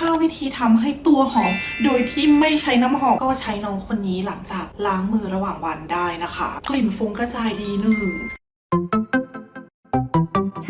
5 วิธีทำให้ตัวหอม โดยที่ไม่ใช้น้ำหอมก็ใช้น้องคนนี้หลังจากล้างมือระหว่างวันได้นะคะ กลิ่นฟุ้งกระจายดีหนึ่ง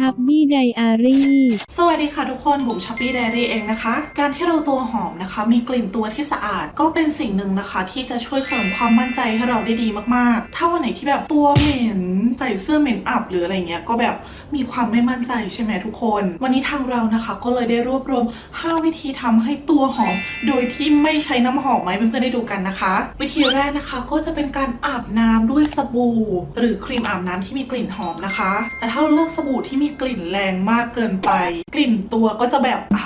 ชับบี้ไดอารี่สวัสดีค่ะทุกคนบุ๋มชัปปี้แดอารี่เองนะคะ การที่เราตัวหอมนะคะ มีกลิ่นตัวที่สะอาดก็เป็นสิ่งหนึ่งนะคะ ที่จะช่วยเสริมความมั่นใจให้เราได้ดีมากๆ ถ้าวันไหนที่แบบตัวเหม็นใส่เสื้อเหม็นอับหรืออะไรเงี้ยก็แบบมีความไม่มั่นใจใช่ไหมทุกคน วันนี้ทางเรานะคะ ก็เลยได้รวบรวม 5 วิธีทำให้ตัวหอม โดยที่ไม่ใช้น้ำหอมไหมเพื่อนๆได้ดูกันนะคะ วิธีแรกนะคะก็จะเป็นการอาบน้ำด้วยสบู่ หรือครีมอาบน้ำที่มีกลิ่นหอมนะคะ แต่ถ้าเราเลือกสบู่ที่มีกลิ่นแรงมากเกินไป กลิ่นตัวก็จะแบบอะ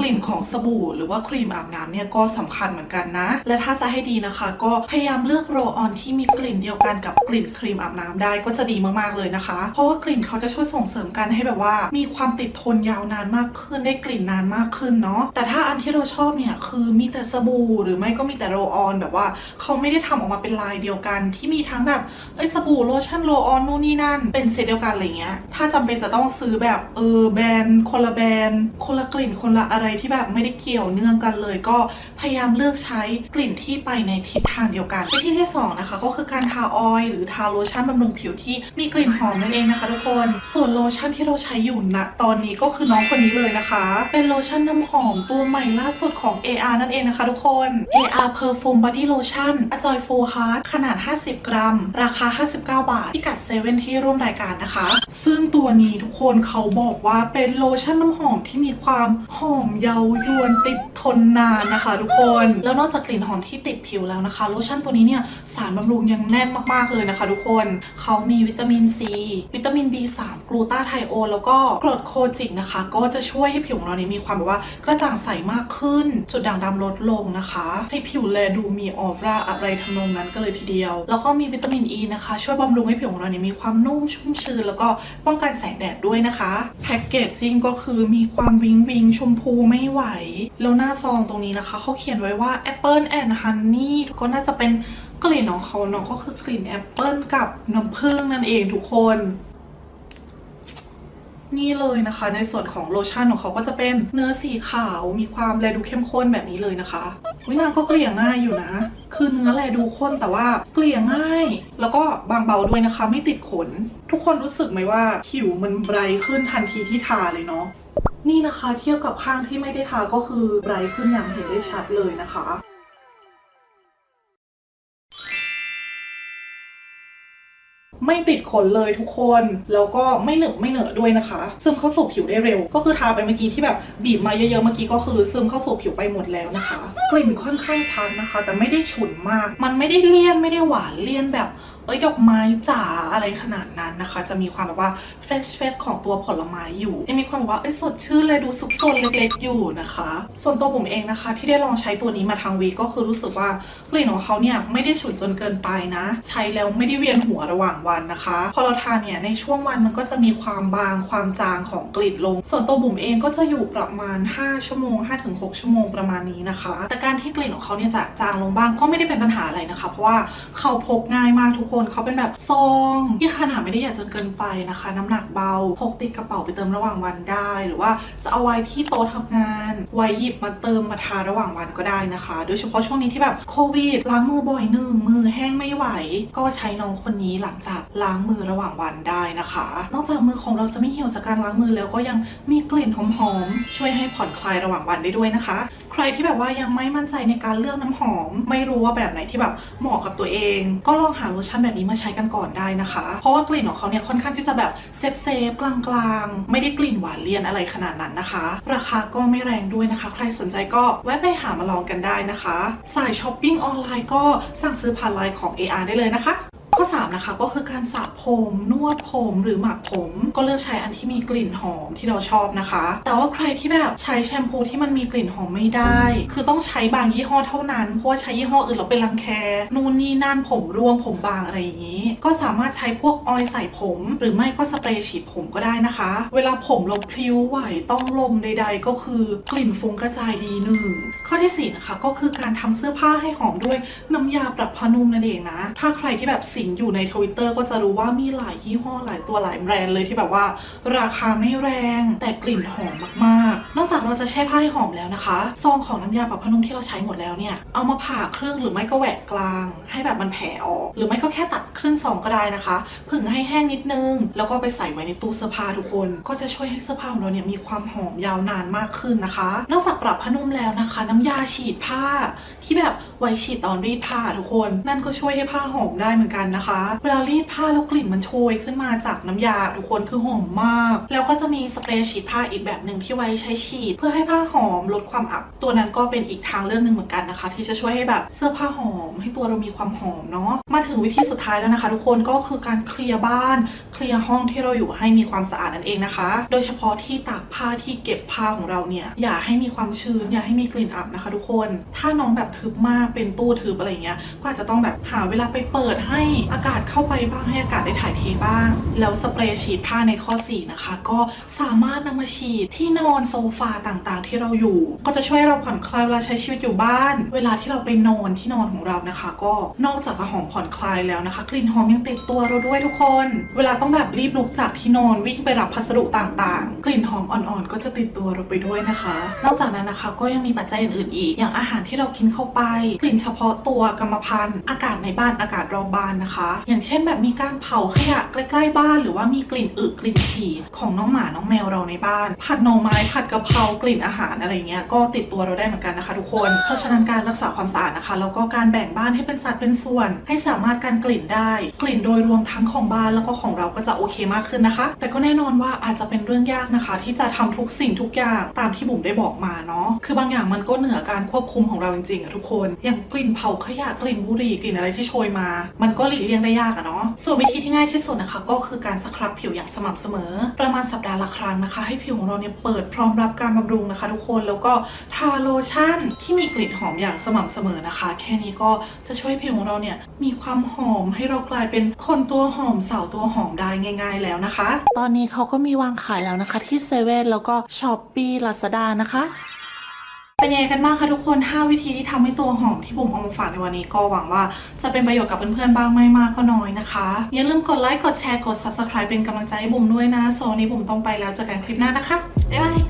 กลิ่นของสบู่หรือว่าครีมอาบน้ำเนี่ยก็สำคัญเหมือนกันนะ และถ้าจะให้ดีนะคะ ก็พยายามเลือกโรลออนที่มีกลิ่นเดียวกันกับกลิ่นครีมอาบน้ำได้ก็จะดีมากๆเลยนะคะ เพราะว่ากลิ่นเขาจะช่วยส่งเสริมกันให้แบบว่า มีความติดทนยาวนานมากขึ้นได้กลิ่นนานมากขึ้นเนาะแต่ถ้าอันที่เราชอบเนี่ยคือมีแต่สบู่หรือไม่ก็มีแต่โรลออนแบบว่าเขาไม่ได้ทำออกมาเป็นลายเดียวกัน ที่มีทั้งแบบเอ้สบู่โลชั่นโรลออนนู่นนี่นั่น เป็นเซตเดียวกันอะไรเงี้ยถ้าจำเป็นจะต้องซื้อแบบเออแบรนด์คนละแบรนด์คนละกลิ่นคนละอะไรที่แบบไม่ได้เกี่ยวเนื่องกันเลย ก็พยายามเลือกใช้กลิ่นที่ไปในทิศทางเดียวกันวิธีที่สองนะคะก็คือการทาออยล์หรือทาโลชั่นบำรุงผิวที่มีกลิ่นหอมนั่นเองนะคะ ทุกคนส่วนโลชั่นที่เราใช้อยู่ณตอนนี้ก็คือน้องคนนี้เลยนะคะ เป็นโลชั่นน้ำหอมตัวใหม่ล่าสุดของ AR นั่นเองนะคะทุกคน AR Perfume Body Lotion a Joy Full Heart ขนาด 50 กรัม ราคา 59 บาทที่กัดเซเว่นที่ร่วมรายการนะคะ ซึ่งตัวนี้ทุกคนเขาบอกว่าเป็นโลชั่นน้ำหอมที่มีความหอมเยาวยวนติดทนนานนะคะทุกคน แล้วนอกจากกลิ่นหอมที่ติดผิวแล้วนะคะโลชั่นตัวนี้เนี่ยสารบำรุงยังแน่นมากๆเลยนะคะทุกคนเขามีวิตามินซีวิตามิน B3 กลูตาไทโอนแล้วก็กรดโคจิกนะคะ ก็จะช่วยให้ผิวของเราเนี่ยมีความแบบว่ากระจ่างใสมากขึ้น จุดด่างดำลดลงนะคะ ให้ผิวแลดูมีออร่าอะไรทำนองนั้นก็เลยทีเดียว แล้วก็มีวิตามินอ e ีนะคะ ช่วยบำรุงให้ผิวของเราเนี่ยมีความนุ่มชุ่มชื้นแล้วก็ป้องกันแสงแดดด้วยนะคะแพ็กเกจจิ้งก็คือมีความวิงวิงชมพูไม่ไหว แล้วหน้าซองตรงนี้นะคะ เขาเขียนไว้ว่า Apple and Honey ก็น่าจะเป็นกลิ่นของเขาเนาะก็คือกลิ่นแอปเปิลกับน้ำผึ้งนั่นเองทุกคน นี่เลยนะคะ ในส่วนของโลชั่นของเขาก็จะเป็นเนื้อสีขาวมีความแลดูเข้มข้นแบบนี้เลยนะคะวินางก็เกลี่ยง่ายอยู่นะ คือเนื้อแลดูข้นแต่ว่าเกลี่ยง่าย แล้วก็บางเบาด้วยนะคะ ไม่ติดขน ทุกคนรู้สึกไหมว่าผิวมันไบรท์ขึ้นทันทีที่ทาเลยเนาะ นี่นะคะเทียบกับข้างที่ไม่ได้ทาก็คือไบรท์ขึ้นอย่างเห็นได้ชัดเลยนะคะไม่ติดขนเลยทุกคน แล้วก็ไม่เหนอะไม่เหนอะด้วยนะคะ ซึมเข้าสู่ผิวได้เร็ว ก็คือทาไปเมื่อกี้ที่แบบบีบมาเยอะๆเมื่อกี้ก็คือซึมเข้าสู่ผิวไปหมดแล้วนะคะ กลิ่นค่อนข้างชัดนะคะ แต่ไม่ได้ฉุนมาก มันไม่ได้เลี่ยนไม่ได้หวานเลี่ยนแบบ อ้ยดอกไม้จ๋าอะไรขนาดนั้นนะคะ จะมีความแบบว่าเฟรชเฟสของตัวผลไม้อยู่ยังมีความแบบว่าเอ้ยสดชื่นเลยดูซุกซนเล็กๆอยู่นะคะ ส่วนตัวผมเองนะคะ ที่ได้ลองใช้ตัวนี้มาทางวีก็คือรู้สึกว่ากลิ่นของเขาเนี่ยไม่ได้ฉุนจนเกินไปนะ ใช้แล้วไม่ได้เวียนหัวระหว่างวันนะคะ พอเราทานเนี่ยในช่วงวันมันก็จะมีความบางความจางของกลิ่นลง ส่วนตัวบุ๋มเองก็จะอยู่ประมาณ 5 ชั่วโมง 5-6 ชั่วโมงประมาณนี้นะคะ แต่การที่กลิ่นของเขาเนี่ยจะจางลงบ้างก็ไม่ได้เป็นปัญหาอะไรนะคะ เพราะว่าเขาพกง่ายมากทุกคนนเขาเป็นแบบซองที่ขนาดไม่ได้ใหญ่จนเกินไปนะคะ น้ำหนักเบาพกติดกระเป๋าไปเติมระหว่างวันได้ หรือว่าจะเอาไว้ที่โต๊ะทำงาน ไว้หยิบมาเติมมาทาระหว่างวันก็ได้นะคะ โดยเฉพาะช่วงนี้ที่แบบโควิดล้างมือบ่อยหนึ่งมือแห้งไม่ไหว ก็ใช้น้องคนนี้หลังจากล้างมือระหว่างวันได้นะคะ นอกจากมือของเราจะไม่เหี่ยวจากการล้างมือแล้วก็ยังมีกลิ่นหอมๆช่วยให้ผ่อนคลายระหว่างวันได้ด้วยนะคะ ใครที่แบบว่ายังไม่มั่นใจในการเลือกน้ำหอม ไม่รู้ว่าแบบไหนที่แบบเหมาะกับตัวเอง ก็ลองหาโลชั่นแบบนี้มาใช้กันก่อนได้นะคะ เพราะว่ากลิ่นของเขาเนี่ยค่อนข้างที่จะแบบเซฟเซฟกลางๆ ไม่ได้กลิ่นหวานเลี่ยนอะไรขนาดนั้นนะคะ ราคาก็ไม่แรงด้วยนะคะ ใครสนใจก็แวะไปหามาลองกันได้นะคะ สายช้อปปิ้งออนไลน์ก็สั่งซื้อผ่านไลน์ของ AR ได้เลยนะคะ ข้อ 3 นะคะ ก็คือการสระผมนวดผมหรือหมักผม ก็เลือกใช้อันที่มีกลิ่นหอมที่เราชอบนะคะ แต่ว่าใครที่แบบใช้แชมพูที่มันมีกลิ่นหอมไม่ได้ คือต้องใช้บางยี่ห้อเท่านั้น เพราะว่าใช้ยี่ห้ออื่นเราเป็นรังแค นู่นนี่นั่นผมร่วงผมบางอะไรอย่างนี้ ก็สามารถใช้พวกออยล์ใส่ผม หรือไม่ก็สเปรย์ฉีดผมก็ได้นะคะ เวลาผมเราพลิ้วไหวต้องลมใด ๆ ก็คือกลิ่นฟุ้งกระจายดีหนึ่งข้อที่สี่นะคะ ก็คือการทำเสื้อผ้าให้หอมด้วยน้ำยาปรับผ้านุ่มนั่นเองนะ ถ้าใครที่แบบสิงอยู่ในทวิตเตอร์ก็จะรู้ว่ามีหลายยี่ห้อหลายตัวหลายแบรนด์เลยที่แบบว่า ราคาไม่แรงแต่กลิ่นหอมมากๆ นอกจากเราจะแช่ผ้าให้หอมแล้วนะคะ ซองของน้ำยาปรับผ้านุ่มที่เราใช้หมดแล้วเนี่ย เอามาผ่าครึ่งหรือไม่ก็แหวกกลาง ให้แบบมันแผ่ออก หรือไม่ก็แค่ตัดครึ่งซองก็ได้นะคะ ผึ่งให้แห้งนิดนึง แล้วก็ไปใส่ไว้ในตู้เสื้อผ้าทุกคน ก็จะช่วยให้เสื้อผ้าของเราเนี่ยมีความหอมยาวนานมากขึ้นนะคะ นอกจากปรับผ้านุ่มแล้วนะคะ น้ำยาฉีดผ้าที่แบบ ไว้ฉีดตอนรีดผ้าทุกคน นั่นก็ช่วยให้ผ้าหอมได้เหมือนกันนะคะ เวลารีดผ้าแล้วกลิ่นมันโชยขึ้นมาจากน้ำยาทุกคนคือหอมมาก แล้วก็จะมีสเปรย์ฉีดผ้าอีกแบบหนึ่งที่ไว้ใช้ฉีด เพื่อให้ผ้าหอมลดความอับ ตัวนั้นก็เป็นอีกทางเลือกหนึ่งเหมือนกันนะคะ ที่จะช่วยให้แบบเสื้อผ้าหอม ให้ตัวเรามีความหอมเนาะมาถึงวิธีสุดท้ายแล้วนะคะ ทุกคนก็คือการเคลียร์บ้าน เคลียร์ห้องที่เราอยู่ให้มีความสะอาดนั่นเองนะคะ โดยเฉพาะที่ตากผ้าที่เก็บผ้าของเราเนี่ยอย่าให้มีความชื้นอย่าให้มีกลิ่นอับนะคะ ทุกคน ถ้าน้องแบบทึบมากเป็นตู้ทึบอะไรเงี้ยก็อาจจะต้องแบบหาเวลาไปเปิดให้อากาศเข้าไปบ้างให้อากาศได้ถ่ายเทบ้าง แล้วสเปรย์ฉีดผ้าในข้อ4นะคะ ก็สามารถนำมาฉีดที่นอนโซฟาต่างๆ ที่เราอยู่ ก็จะช่วยเราผ่อนคลายเวลาใช้ชีวิตอยู่บ้าน เวลาที่เราไปนอนที่นอนของเรานะคะ ก็นอกจากจะหอมผ่อนคลายแล้วนะคะ กลิ่นหอมยังติดตัวเราด้วยทุกคน เวลาต้องแบบรีบลุกจากที่นอนวิ่งไปรับพัสดุต่างๆ กลิ่นหอมอ่อนๆ ก็จะติดตัวเราไปด้วยนะคะ นอกจากนั้นนะคะก็ยังมีปัจจัยอื่นๆอีก อย่างอาหารที่เรากินเข้าไปกลิ่นเฉพาะตัวกรรมพันธุ์อากาศในบ้านอากาศรอบบ้านนะคะ อย่างเช่นแบบมีการเผาขยะใกล้ๆบ้าน หรือว่ามีกลิ่นอึกลิ่นฉี่ของน้องหมาน้องแมวเราในบ้าน ผัดหน่อไม้ผัดกะเพรากลิ่นอาหารอะไรเงี้ยก็ติดตัวเราได้เหมือนกันนะคะทุกคน เพราะฉะนั้นการรักษาความสะอาดนะคะแล้วก็การแบ่งบ้านให้เป็นสัดเป็นส่วน ให้สามารถการกลิ่นได้ กลิ่นโดยรวมทั้งของบ้านแล้วก็ของเราก็จะโอเคมากขึ้นนะคะ แต่ก็แน่นอนว่าอาจจะเป็นเรื่องยากนะคะ ที่จะทำทุกสิ่งทุกอย่างตามที่บุ๋มได้บอกมาเนาะคือบางอย่างมันก็เหนือการควบคุมของเราจริงๆอะทุกคนอย่างกลิ่นเผาขยะกลิ่นบุหรี่กลิ่นอะไรที่โชยมา มันก็หลีกเลี่ยงได้ยากอะเนาะส่วนวิธีที่ง่ายที่สุดนะคะ ก็คือการสครับผิวอย่างสม่ำเสมอ ประมาณสัปดาห์ละครั้งนะคะ ให้ผิวของเราเนี่ยเปิดพร้อมรับการบำรุงนะคะ ทุกคนแล้วก็ทาโลชั่นที่มีกลิ่นหอมอย่างสม่ำเสมอนะคะ แค่นี้ก็จะช่วยผิวของเราเนี่ยมีความหอมให้เรากลายเป็นคนตัวหอมสาวตัวหอมได้ง่าย ๆ แล้วนะคะ ตอนนี้เขาก็มีวางขายแล้วนะคะที่เซเว่นแล้วก็ช้อปปี้ลาซาด้านะคะ เป็นยังไงกันบ้างคะทุกคน 5 วิธีที่ทำให้ตัวหอมที่บุ๋มเอามาฝากในวันนี้ก็หวังว่าจะเป็นประโยชน์กับเพื่อนๆบ้างไม่มากก็น้อยนะคะ อย่าลืมกดไลค์ กดแชร์ กด subscribe เป็นกำลังใจให้บุ๋มด้วยนะ โซนนี้บุ๋มต้องไปแล้วเจอกันคลิปหน้านะคะ บ๊ายบาย